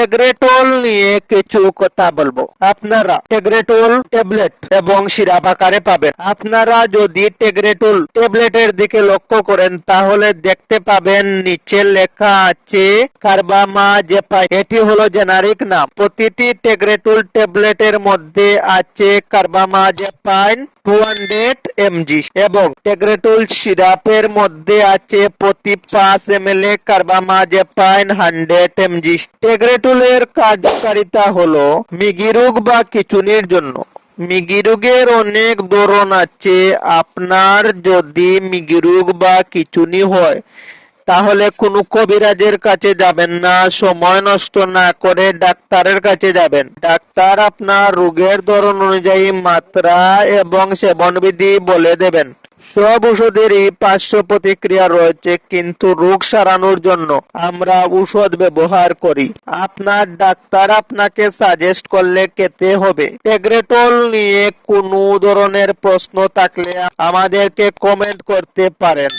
Tegretol নিয়ে কিছু কথা বলব। আপনারা টেগ্রেটল ট্যাবলেট এবং সিরাপ আকারে পাবেন। আপনারা যদি টেগ্রেটল ট্যাবলেটের দিকে লক্ষ্য করেন, তাহলে দেখতে পাবেন নিচে লেখা আছে কার্বামা জেপাই। এটি হলো জেনারিক নাম। প্রতিটি টেগ্রেটল ট্যাবলেটের মধ্যে আছে carbamazepine. Two hundred MG এবং টেগ্রেটুল সিরাপের মধ্যে আছে প্রতি পাঁচ এম এল এ কার্বামাজেপাইন হান্ড্রেড এমজি টেগ্রেটলের কার্যকারিতা হলো মিগি রোগ বা কিচুনির জন্য। মিগি রোগের অনেক ধরন আছে। আপনার যদি মিগিরুগ বা কিচুনি হয় তাহলে কোনো কবিরাজের কাছে যাবেন না, সময় নষ্ট না করে ডাক্তারের কাছে যাবেন। ডাক্তার আপনার রোগের ধরন অনুযায়ী মাত্রা এবং সেবনবিধি বলে দেবেন। সব ওষুধেরই পার্শ্ব প্রতিক্রিয়া রয়েছে কিন্তু রোগ সারানোর জন্য আমরা ঔষধ ব্যবহার করি। আপনার ডাক্তার আপনাকে সাজেস্ট করলে খেতে হবে। টেগ্রেটল নিয়ে কোনো ধরনের প্রশ্ন থাকলে আমাদেরকে কমেন্ট করতে পারেন।